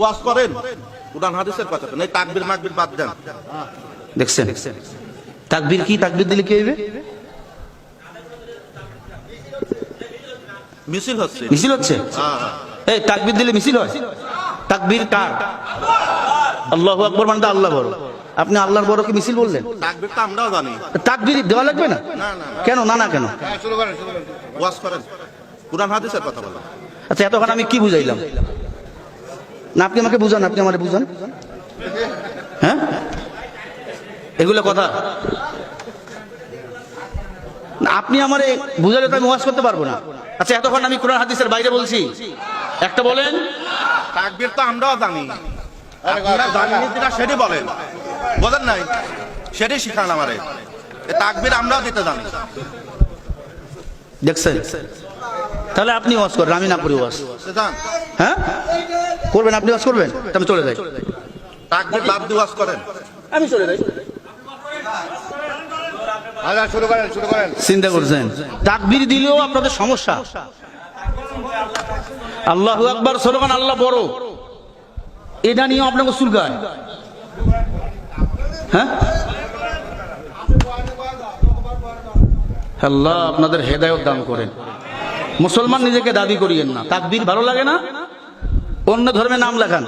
ওয়াজ করেন কোরআন হাদিসের কথা। তাকবির মাকবির বাদ দেন। দেখছেন? তাকবীর কি? তাকবীর দিলে কি হইবে? মিছিল হচ্ছে। মিছিল হচ্ছে? হ্যাঁ। এই তাকবীর দিলে মিছিল হয়? তাকবীর কার? আল্লাহু আকবর মানে আল্লাহ বড়। আপনি আল্লাহর বড় কি মিছিল বললেন? তাকবির তো আমরাও জানি। তাকবীর দেওয়া লাগবে না। কেন? না না কেন? ওয়াজ করেন। কোরআন হাদিসের কথা বলেন। আচ্ছা এতক্ষণ আমি কি বুঝাইলাম? না আপনি আমাকে বুঝান আপনি আমাকে বুঝান। হ্যাঁ? এগুলো কথা। না, আপনি আমারে বুঝালে তো আমি ওয়াজ করতে পারব না। আচ্ছা এতক্ষণ আমি কোরআন হাদিসের বাইরে বলছি। একটা বলেন। তাকবির তো আমরাও জানি। আপনারা জানেন যেটা সেটি বলেন। বোঝেন নাই। সেটি শিখান আমারে। তাকবির আমরাও দিতে জানি। দেখছেন? তাহলে আপনি ওয়াজ করেন আমি না করি ওয়াজ। হ্যাঁ? করবেন আপনি ওয়াজ করবেন? আমি চলে যাই। তাকবির বাদ দিয়ে ওয়াজ করেন। আমি চলে যাই। শুরু করেন শুরু করেন। চিন্তা করছেন? তাকবির দিলেও আপনাদের সমস্যা। আল্লাহু আকবার স্লোগান আল্লাহ বড়। এটা নিয়ে আপনাকে চুলকায়। হ্যাঁ? আল্লাহ আপনাদের হেদায়ত দান করেন। মুসলমান নিজেকে দাবি করিয়েন না। তাকবীর ভালো লাগে না? অন্য ধর্মে নাম লেখান